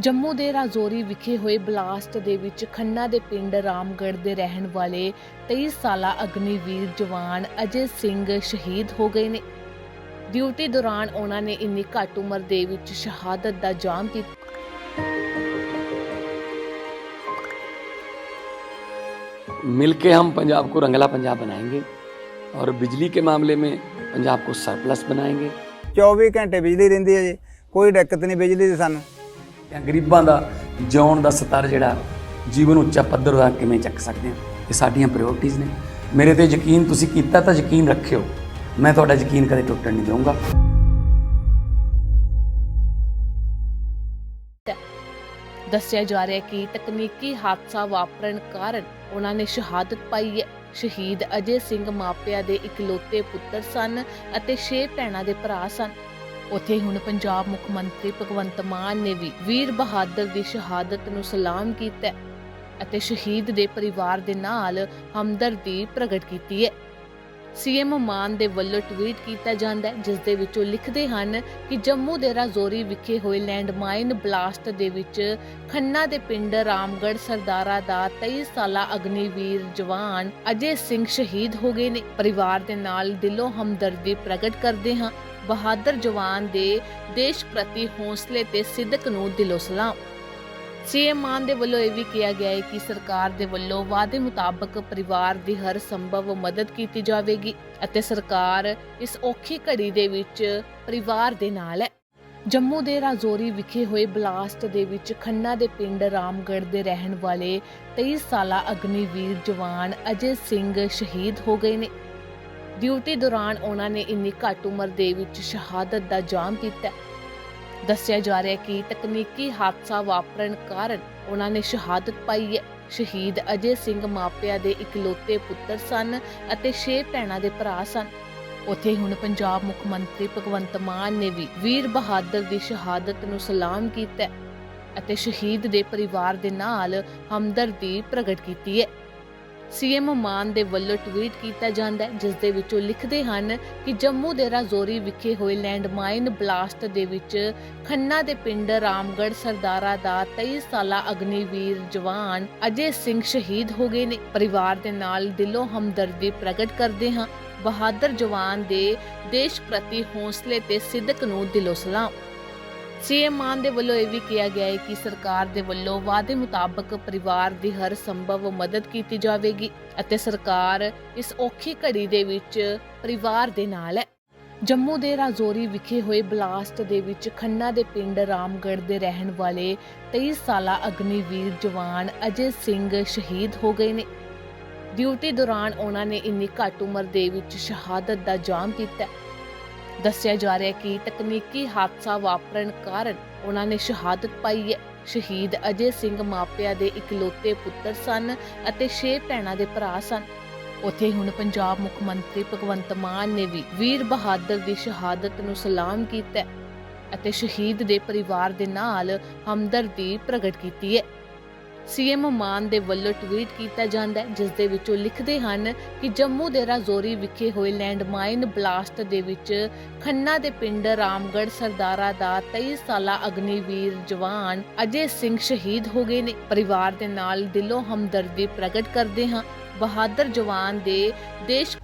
ਜੰਮੂ ਦੇ ਰਾਜੌਰੀ ਵਿਖੇ ਹੋਏ ਬਲਾਸਟ ਦੇ ਵਿੱਚ ਖੰਨਾ ਦੇ ਪਿੰਡ ਰਾਮਗੜ੍ਹ ਦੇ ਰਹਿਣ ਵਾਲੇ 23 ਸਾਲਾ ਅਗਨੀਵੀਰ ਜਵਾਨ ਅਜੇ ਸਿੰਘ ਸ਼ਹੀਦ ਹੋ ਗਏ ਨੇ ਡਿਊਟੀ ਦੌਰਾਨ ਉਹਨਾਂ ਨੇ ਇੰਨੀ ਘੱਟ ਉਮਰ ਦੇ ਵਿੱਚ ਸ਼ਹਾਦਤ ਦਾ ਜਾਮ ਪੀਤਾ मिलके हम पंजाब को रंगला पंजाब बनाएंगे और बिजली के मामले में पंजाब को सरप्लस बनाएंगे 24 ਘੰਟੇ ਬਿਜਲੀ ਰਹਿੰਦੀ ਹੈ ਜੀ ਕੋਈ ਦਿੱਕਤ ਨਹੀਂ ਬਿਜਲੀ ਦੀ ਸਾਨੂੰ ਜਾਂ ਗਰੀਬਾਂ ਦਾ ਜਿਉਣ ਦਾ ਸਤਰ ਜਿਹੜਾ, ਜੀਵਨ ਉੱਚਾ ਪੱਧਰ ਦਾ ਕਿਵੇਂ ਚੱਕ ਸਕਦੇ ਹਾਂ? ਇਹ ਸਾਡੀਆਂ ਪ੍ਰਾਇੋਰਟੀਆਂ ਨੇ। ਮੇਰੇ ਤੇ ਯਕੀਨ ਤੁਸੀਂ ਕੀਤਾ ਤਾਂ ਯਕੀਨ ਰੱਖਿਓ। ਮੈਂ ਤੁਹਾਡਾ ਯਕੀਨ ਕਦੇ ਟੁੱਟਣ ਨਹੀਂ ਦਊਂਗਾ। ਦੱਸਿਆ ਜਾ ਰਿਹਾ ਕਿ ਤਕਨੀਕੀ ਹਾਦਸਾ ਵਾਪਰਨ ਕਾਰਨ ਉਹਨਾਂ ਨੇ ਸ਼ਹਾਦਤ ਪਾਈ ਹੈ। ਸ਼ਹੀਦ ਅਜੇ ਸਿੰਘ ਮਾਪਿਆਂ ਦੇ ਇਕਲੌਤੇ ਪੁੱਤਰ ਸਨ ਅਤੇ ਛੇ ਭੈਣਾਂ ਦੇ ਭਰਾ ਸਨ। ਉੱਥੇ ਹੁਣ ਪੰਜਾਬ ਮੁੱਖ ਮੰਤਰੀ ਭਗਵੰਤ ਮਾਨ ਨੇ ਵੀ ਵੀਰ ਬਹਾਦਰ ਦੀ ਸ਼ਹਾਦਤ ਨੂੰ ਸਲਾਮ ਕੀਤਾ ਅਤੇ ਸ਼ਹੀਦ ਦੇ ਪਰਿਵਾਰ ਦੇ ਨਾਲ ਹਮਦਰਦੀ ਪ੍ਰਗਟ ਕੀਤੀ ਹੈ। ਸੀਐਮ ਮਾਨ ਦੇ ਵੱਲੋਂ ਟਵੀਟ ਕੀਤਾ ਜਾਂਦਾ ਹੈ, ਜਿਸ ਦੇ ਵਿੱਚ ਉਹ ਲਿਖਦੇ ਹਨ ਕਿ ਜੰਮੂ ਦੇ ਰਾਜੌਰੀ ਵਿਖੇ ਹੋਏ ਲੈਂਡਮਾਈਨ ਬਲਾਸਟ ਦੇ ਵਿੱਚ ਖੰਨਾ ਦੇ ਪਿੰਡ ਰਾਮਗੜ੍ਹ ਸਰਦਾਰਾ ਦਾ 23 ਸਾਲਾ ਅਗਨੀਵੀਰ ਜਵਾਨ ਅਜੇ ਸਿੰਘ ਸ਼ਹੀਦ ਹੋ ਗਏ ਨੇ। ਪਰਿਵਾਰ ਦੇ ਨਾਲ ਦਿਲੋਂ ਹਮਦਰਦੀ ਪ੍ਰਗਟ ਕਰਦੇ ਹਾਂ। ਬਹਾਦਰ ਜਵਾਨ ਦੇ ਦੇਸ਼ ਪ੍ਰਤੀ ਹੌਸਲੇ ਤੇ ਸਿੱਧਕ ਨੂੰ ਦਿਲੋਂ ਸਲਾਮ। ਸੀਐਮ ਮਾਨ ਦੇ ਵੱਲੋਂ ਇਹ ਵੀ ਕਿਹਾ ਗਿਆ ਹੈ ਕਿ ਸਰਕਾਰ ਦੇ ਵੱਲੋਂ ਵਾਅਦੇ ਮੁਤਾਬਕ ਪਰਿਵਾਰ ਦੀ ਹਰ ਸੰਭਵ ਮਦਦ ਕੀਤੀ ਜਾਵੇਗੀ ਅਤੇ ਸਰਕਾਰ ਇਸ ਔਖੀ ਘੜੀ ਦੇ ਵਿੱਚ ਪਰਿਵਾਰ ਦੇ ਨਾਲ ਹੈ। ਜੰਮੂ ਦੇ ਰਾਜੌਰੀ ਵਿਖੇ ਹੋਏ ਬਲਾਸਟ ਦੇ ਵਿੱਚ ਖੰਨਾ ਦੇ ਪਿੰਡ ਰਾਮਗੜ੍ਹ ਦੇ ਰਹਿਣ ਵਾਲੇ 23 ਸਾਲਾ ਅਗਨੀਵੀਰ ਜਵਾਨ ਅਜੇ ਸਿੰਘ ਸ਼ਹੀਦ ਹੋ ਗਏ ਨੇ। ਡਿਊਟੀ ਦੌਰਾਨ ਉਹਨਾਂ ਨੇ ਇੰਨੀ ਘੱਟ ਉਮਰ ਦੇ ਵਿੱਚ ਸ਼ਹਾਦਤ ਦਾ ਜਾਮ ਪੀਤਾ ਦੱਸਿਆ ਜਾ ਰਿਹਾ ਕਿ ਤਕਨੀਕੀ ਹਾਦਸਾ ਵਾਪਰਨ ਕਾਰਨ ਉਹਨਾਂ ਨੇ ਸ਼ਹਾਦਤ ਪਾਈ ਹੈ। ਸ਼ਹੀਦ ਅਜੇ ਸਿੰਘ ਮਾਪਿਆਂ ਦੇ ਇਕਲੌਤੇ ਪੁੱਤਰ ਸਨ ਅਤੇ ਛੇ ਭੈਣਾਂ ਦੇ ਭਰਾ ਸਨ। ਉੱਥੇ ਹੁਣ ਪੰਜਾਬ ਮੁੱਖ ਮੰਤਰੀ ਭਗਵੰਤ ਮਾਨ ਨੇ ਵੀ ਵੀਰ ਬਹਾਦਰ ਦੀ ਸ਼ਹਾਦਤ ਨੂੰ ਸਲਾਮ ਕੀਤਾ ਅਤੇ ਸ਼ਹੀਦ ਦੇ ਪਰਿਵਾਰ ਦੇ ਨਾਲ ਹਮਦਰਦੀ ਪ੍ਰਗਟ ਕੀਤੀ ਹੈ। ਸੀਐਮ ਮਾਨ ਦੇ ਵੱਲੋਂ ਟਵੀਟ ਕੀਤਾ ਜਾਂਦਾ ਹੈ ਜਿਸ ਦੇ ਵਿੱਚ ਉਹ ਲਿਖਦੇ ਹਨ ਕਿ ਜੰਮੂ ਦੇ ਰਾਜੌਰੀ ਵਿਖੇ ਹੋਏ ਲੈਂਡਮਾਈਨ ਬਲਾਸਟ ਦੇ ਵਿੱਚ ਖੰਨਾ ਦੇ ਪਿੰਡ ਰਾਮਗੜ੍ਹ ਸਰਦਾਰਾ ਦਾ 23 ਸਾਲਾ ਅਗਨੀਵੀਰ ਜਵਾਨ ਅਜੇ ਸਿੰਘ ਸ਼ਹੀਦ ਹੋ ਗਏ ਨੇ। ਪਰਿਵਾਰ ਦੇ ਨਾਲ ਦਿਲੋਂ ਹਮਦਰਦੀ ਪ੍ਰਗਟ ਕਰਦੇ ਹਾਂ। ਬਹਾਦਰ ਜਵਾਨ ਦੇ ਦੇਸ਼ ਪ੍ਰਤੀ ਹੌਸਲੇ ਤੇ ਸਿੱਧਕ ਨੂੰ ਦਿਲੋਂ ਸਲਾਮ। ਸੀਐਮ ਮਾਨ ਦੇ ਵੱਲੋਂ ਇਹ ਵੀ ਕਿਹਾ ਗਿਆ ਹੈ ਕਿ ਸਰਕਾਰ ਦੇ ਵੱਲੋਂ ਵਾਅਦੇ ਮੁਤਾਬਕ ਪਰਿਵਾਰ ਦੀ ਹਰ ਸੰਭਵ ਮਦਦ ਕੀਤੀ ਜਾਵੇਗੀ ਅਤੇ ਸਰਕਾਰ ਇਸ ਔਖੀ ਘੜੀ ਦੇ ਵਿੱਚ ਪਰਿਵਾਰ ਦੇ ਨਾਲ ਹੈ। ਜੰਮੂ ਦੇ ਰਾਜੌਰੀ ਵਿਖੇ ਹੋਏ ਬਲਾਸਟ ਦੇ ਵਿੱਚ ਖੰਨਾ ਦੇ ਪਿੰਡ ਰਾਮਗੜ ਦੇ ਰਹਿਣ ਵਾਲੇ 23 ਸਾਲਾ ਅਗਨੀਵੀਰ ਜਵਾਨ ਅਜੇ ਸਿੰਘ ਸ਼ਹੀਦ ਹੋ ਗਏ ਨੇ। ਡਿਊਟੀ ਦੌਰਾਨ ਉਹਨਾਂ ਨੇ ਇੰਨੀ ਘੱਟ ਉਮਰ ਦੇ ਵਿੱਚ ਸ਼ਹਾਦਤ ਦਾ ਜਾਮ ਕੀਤਾ ਦੱਸਿਆ ਜਾ ਰਿਹਾ ਕਿ ਤਕਨੀਕੀ ਹਾਦਸਾ ਵਾਪਰਨ ਕਾਰਨ ਉਹਨਾਂ ਨੇ ਸ਼ਹਾਦਤ ਪਾਈ ਹੈ। ਸ਼ਹੀਦ ਅਜੇ ਸਿੰਘ ਮਾਪਿਆਂ ਦੇ ਇਕਲੌਤੇ ਪੁੱਤਰ ਸਨ ਅਤੇ ਛੇ ਭੈਣਾਂ ਦੇ ਭਰਾ ਸਨ। ਉੱਥੇ ਹੁਣ ਪੰਜਾਬ ਮੁੱਖ ਮੰਤਰੀ ਭਗਵੰਤ ਮਾਨ ਨੇ ਵੀ ਵੀਰ ਬਹਾਦਰ ਦੀ ਸ਼ਹਾਦਤ ਨੂੰ ਸਲਾਮ ਕੀਤਾ ਅਤੇ ਸ਼ਹੀਦ ਦੇ ਪਰਿਵਾਰ ਦੇ ਨਾਲ ਹਮਦਰਦੀ ਪ੍ਰਗਟ ਕੀਤੀ ਹੈ। ਸੀਐਮ ਮਾਨ ਦੇ ਵੱਲੋਂ ਟਵੀਟ ਕੀਤਾ ਜਾਂਦਾ ਹੈ ਜਿਸ ਦੇ ਵਿੱਚ ਉਹ ਲਿਖਦੇ ਹਨ ਕਿ ਜੰਮੂ ਦੇ ਰਾਜੌਰੀ ਵਿਖੇ ਹੋਏ ਲੈਂਡਮਾਈਨ ਬਲਾਸਟ ਦੇ ਵਿੱਚ ਖੰਨਾ ਦੇ ਪਿੰਡ ਰਾਮਗੜ ਸਰਦਾਰਾ ਦਾ 23 ਸਾਲਾ ਅਗਨੀਵੀਰ ਜਵਾਨ ਅਜੇ ਸਿੰਘ ਸ਼ਹੀਦ ਹੋ ਗਏ ਨੇ। ਪਰਿਵਾਰ ਦੇ ਨਾਲ ਦਿਲੋਂ ਹਮਦਰਦੀ ਪ੍ਰਗਟ ਕਰਦੇ ਹਾਂ। ਬਹਾਦਰ ਜਵਾਨ ਦੇ ਦੇਸ਼